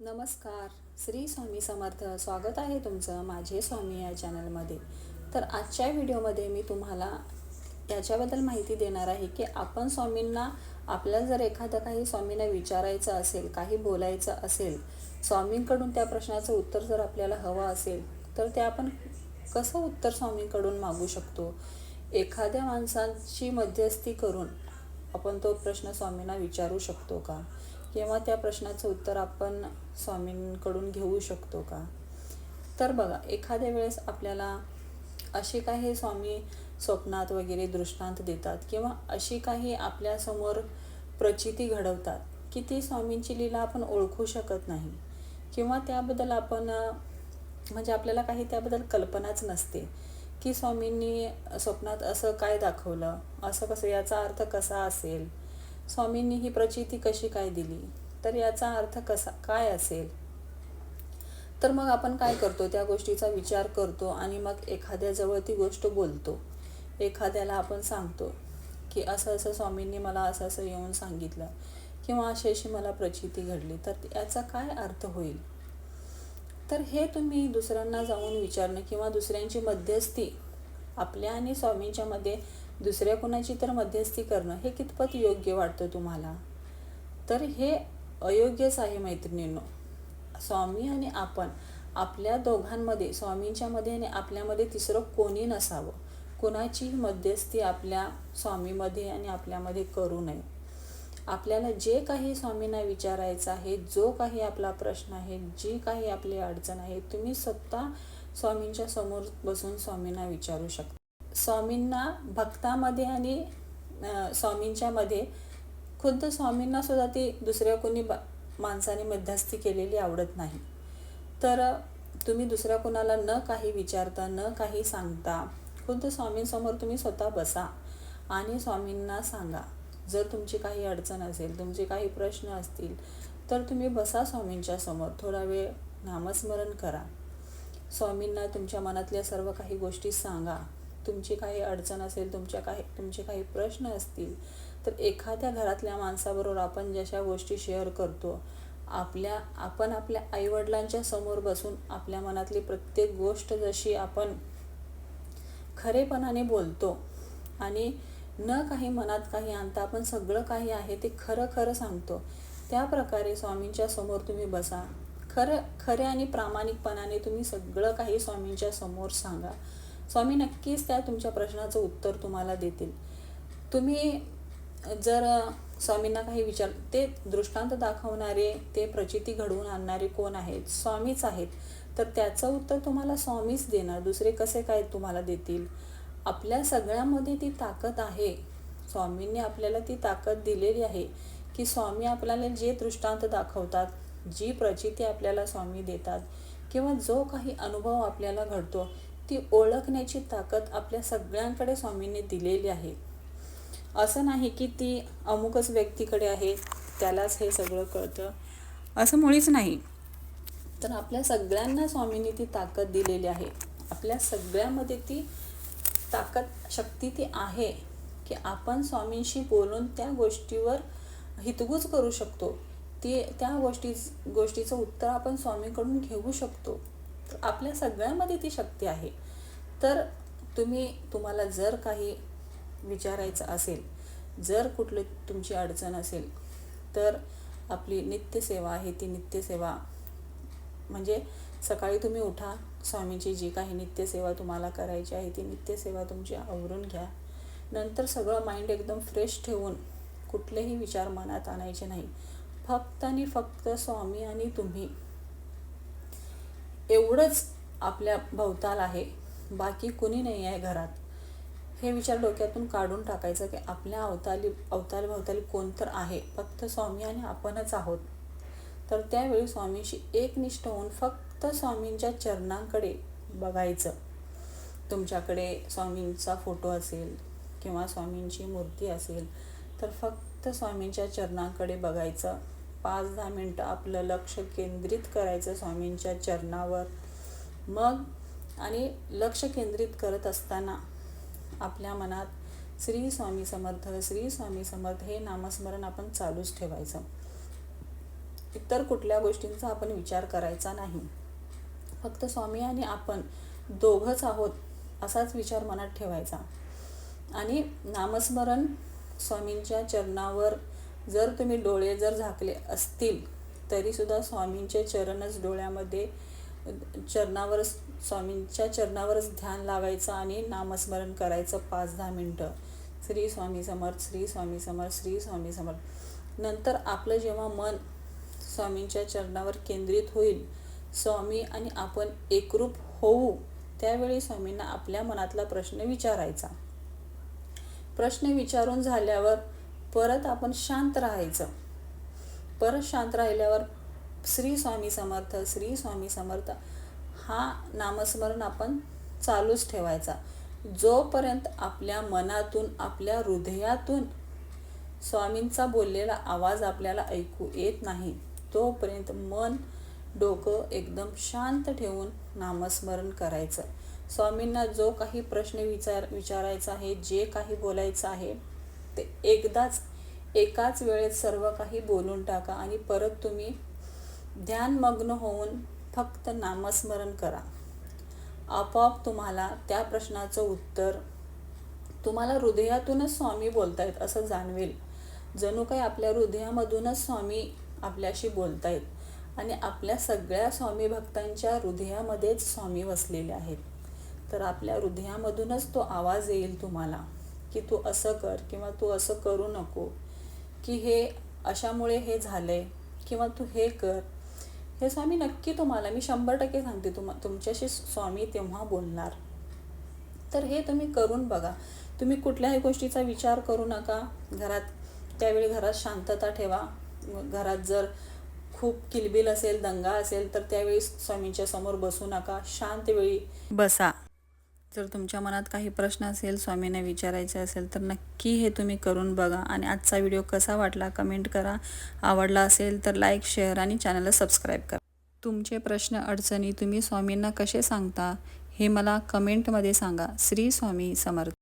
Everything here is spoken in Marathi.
नमस्कार. श्री स्वामी समर्थ. स्वागत आहे तुमचं माझे स्वामी या चॅनलमध्ये तर आजच्या व्हिडिओमध्ये मी तुम्हाला याच्याबद्दल माहिती देणार आहे की आपण स्वामींना आपल्याला जर एखादं काही स्वामींना विचारायचं असेल काही बोलायचं असेल स्वामींकडून त्या प्रश्नाचं उत्तर जर आपल्याला हवं असेल तर ते आपण कसं उत्तर स्वामींकडून मागू शकतो? एखाद्या माणसाची मध्यस्थी करून आपण तो प्रश्न स्वामींना विचारू शकतो का? किंवा त्या प्रश्नाचं उत्तर आपण स्वामींकडून घेऊ शकतो का? तर बघा एखाद्या वेळेस आपल्याला असे काही स्वामी स्वप्नात वगैरे दृष्टांत देतात किंवा अशी काही आपल्यासमोर प्रचिती घडवतात की ती स्वामींची लीला आपण ओळखू शकत नाही किंवा त्याबद्दल आपण म्हणजे आपल्याला काही त्याबद्दल कल्पनाच नसते की स्वामींनी स्वप्नात असं काय दाखवलं असं कसं याचा अर्थ कसा असेल? स्वामींनी ही प्रचिती कशी काय दिली? तर याचा अर्थ कसा काय असेल? तर मग आपण काय करतो? त्या गोष्टीचा विचार करतो आणि मग एखाद्याजवळ ती गोष्ट बोलतो. एखाद्याला आपण सांगतो की असं असं स्वामींनी मला असं असं येऊन सांगितलं किंवा अशी अशी मला प्रचिती घडली तर याचा काय अर्थ होईल? तर हे तुम्ही दुसऱ्यांना जाऊन विचारणं किंवा दुसऱ्यांची मध्यस्थी आपल्या आणि स्वामींच्या मध्ये दुसऱ्या कोणाची तर मध्यस्थी करणं हे कितपत योग्य वाटतं तुम्हाला? तर हे अयोग्यच आहे मैत्रिणींनो. स्वामी आणि आपण आपल्या दोघांमध्ये स्वामींच्या मध्ये आणि आपल्यामध्ये तिसरं कोणी नसावं. कोणाचीही मध्यस्थी आपल्या स्वामीमध्ये आणि आपल्यामध्ये करू नये. आपल्याला जे काही स्वामींना विचारायचं आहे जो काही आपला प्रश्न आहे जी काही आपली अडचण आहे तुम्ही स्वतः स्वामींच्या समोर बसून स्वामींना विचारू शकता. स्वामींना भक्तामध्ये आणि स्वामींच्यामध्ये स्वामींच्या मध्ये खुद्द स्वामींना सुद्धा ती दुसऱ्या कोणी ब माणसाने मध्यस्थी केलेली आवडत नाही. तर तुम्ही दुसऱ्या कोणाला न काही विचारता न काही सांगता खुद्द स्वामींसमोर तुम्ही स्वतः बसा आणि स्वामींना सांगा. जर तुमची काही अडचण असेल तुमचे काही प्रश्न असतील तर तुम्ही बसा स्वामींच्या समोर. थोडा वेळ नामस्मरण करा. स्वामींना तुमच्या मनातल्या सर्व काही गोष्टी सांगा. तुमची काही अडचण असेल तुमच्या काही तुमचे काही प्रश्न असतील तर एखाद्या घरातल्या माणसाबरोबर आपण जशा गोष्टी शेअर करतो आपल्या आपण आपल्या आईवडिलांच्या समोर बसून आपल्या मनातली प्रत्येक गोष्ट जशी आपण खरेपणाने बोलतो आणि न काही मनात काही आणता आपण सगळं काही आहे ते खरं खरं सांगतो त्या प्रकारे स्वामींच्या समोर तुम्ही बसा. खरं खरे आणि प्रामाणिकपणाने तुम्ही सगळं काही स्वामींच्या समोर सांगा. स्वामी नक्कीच त्या तुमच्या प्रश्नाचं उत्तर तुम्हाला देतील. तुम्ही जर स्वामींना काही विचार ते दृष्टांत दाखवणारे ते प्रचिती घडवून आणणारे कोण आहेत? स्वामीच आहेत. तर त्याचं उत्तर तुम्हाला स्वामीच देणार. दुसरे कसे काय तुम्हाला देतील? आपल्या सगळ्यामध्ये ती ताकद आहे. स्वामींनी आपल्याला ती ताकद दिलेली आहे की स्वामी आपल्याला जे दृष्टांत दाखवतात जी प्रचिती आपल्याला स्वामी देतात किंवा जो काही अनुभव आपल्याला घडतो ती ओळखण्याची ताकद आपल्या सगळ्यांकडे स्वामींनी दिलेली आहे. असं नाही की ती अमुकच व्यक्तीकडे आहे त्यालाच हे सगळं कळतं. असं मुळीच नाही. तर आपल्या सगळ्यांना स्वामींनी ती ताकद दिलेली आहे. आपल्या सगळ्यामध्ये ती ताकद शक्ती ती आहे की आपण स्वामींशी बोलून त्या गोष्टीवर हितगुज करू शकतो. ती त्या गोष्टी गोष्टीचं उत्तर आपण स्वामींकडून घेऊ शकतो. तर आपल्या सगळ्यामध्ये ती शक्ती आहे. तर तुम्ही तुम्हाला जर काही विचारायचं असेल जर कुठली तुमची अडचण असेल तर आपली नित्यसेवा आहे ती नित्यसेवा. म्हणजे सकाळी तुम्ही उठा स्वामीची जी काही नित्यसेवा तुम्हाला करायची आहे ती नित्यसेवा तुमची आवरून घ्या. नंतर सगळं माइंड एकदम फ्रेश ठेवून कुठलेही विचार मनात आणायचे नाही. फक्त आणि फक्त स्वामी आणि तुम्ही. एवढंच आपल्या भोवताल आहे. बाकी कुणी नाही आहे घरात. हे विचार डोक्यातून काढून टाकायचं की आपल्या अवताली अवताल भवताली कोण तर आहे. फक्त स्वामी आणि आपणच आहोत. तर त्यावेळी स्वामींशी एकनिष्ठ होऊन फक्त स्वामींच्या चरणांकडे बघायचं. तुमच्याकडे स्वामींचा फोटो असेल किंवा स्वामींची मूर्ती असेल तर फक्त स्वामींच्या चरणांकडे बघायचं. पाच दहा मिनटं आपलं लक्ष केंद्रित करायचं स्वामींच्या चरणावर. मग आणि लक्ष केंद्रित करत असताना आपल्या मनात श्री स्वामी समर्थ श्री स्वामी समर्थ हे नामस्मरण आपण चालूच ठेवायचं. इतर कुठल्या गोष्टींचा आपण विचार करायचा नाही. फक्त स्वामी आणि आपण दोघंच आहोत असाच विचार मनात ठेवायचा. आणि नामस्मरण स्वामींच्या चरणावर जर तुम्ही डोळे जर झाकले असतील तरीसुद्धा स्वामींचे चरणच डोळ्यामध्ये चरणावरच स्वामींच्या चरणावरच ध्यान लावायचं आणि नामस्मरण करायचं पाच दहा मिनटं. श्री स्वामी समर्थ श्री स्वामी समर्थ श्री स्वामी समर्थ. नंतर आपलं जेव्हा मन स्वामींच्या चरणावर केंद्रित होईल स्वामी आणि आपण एकरूप होऊ त्यावेळी स्वामींना आपल्या मनातला प्रश्न विचारायचा. प्रश्न विचारून झाल्यावर परत आपण शांत राहायचं. परत शांत राहिल्यावर श्री स्वामी समर्थ श्री स्वामी समर्थ हा नामस्मरण आपण चालूच ठेवायचा. जोपर्यंत आपल्या मनातून आपल्या हृदयातून स्वामींचा बोललेला आवाज आपल्याला ऐकू येत नाही तोपर्यंत मन डोकं एकदम शांत ठेवून नामस्मरण करायचं. स्वामींना जो काही प्रश्न विचार विचारायचा आहे जे काही बोलायचं आहे ते एकदाच एकाच वेळेत सर्व काही बोलून टाका आणि परत तुम्ही ध्यानमग्न होऊन फक्त नामस्मरण करा. आपोआप तुम्हाला त्या प्रश्नाचं उत्तर तुम्हाला हृदयातूनच स्वामी बोलतायत असं जाणवेल. जणू काही आपल्या हृदयामधूनच स्वामी आपल्याशी बोलतायत आणि आपल्या सगळ्या स्वामी भक्तांच्या हृदयामध्येच स्वामी वसलेले आहेत. तर आपल्या हृदयामधूनच तो आवाज येईल तुम्हाला. की तू असं कर किंवा तू असं करू नको की हे अशामुळे हे झालंय किंवा तू हे कर हे स्वामी नक्की तुम्हाला मी शंभर टक्के सांगते तुम तुमच्याशी स्वामी तेव्हा बोलणार. तर हे तुम्ही करून बघा. तुम्ही कुठल्याही गोष्टीचा विचार करू नका. घरात त्यावेळी घरात शांतता ठेवा. घरात जर खूप किलबिल असेल दंगा असेल तर त्यावेळी स्वामींच्या समोर बसू नका. शांत वेळी बसा. जर तुमच्या मनात काही प्रश्न असेल स्वामींना विचारायचे असेल तर नक्की हे तुम्ही करून बघा. आणि आजचा व्हिडिओ कसा वाटला कमेंट करा. आवडला असेल तर लाईक शेअर आणि चॅनलला सबस्क्राईब करा. तुमचे प्रश्न अडचणी तुम्ही स्वामींना कसे सांगता हे मला कमेंटमध्ये सांगा. श्री स्वामी समर्थ.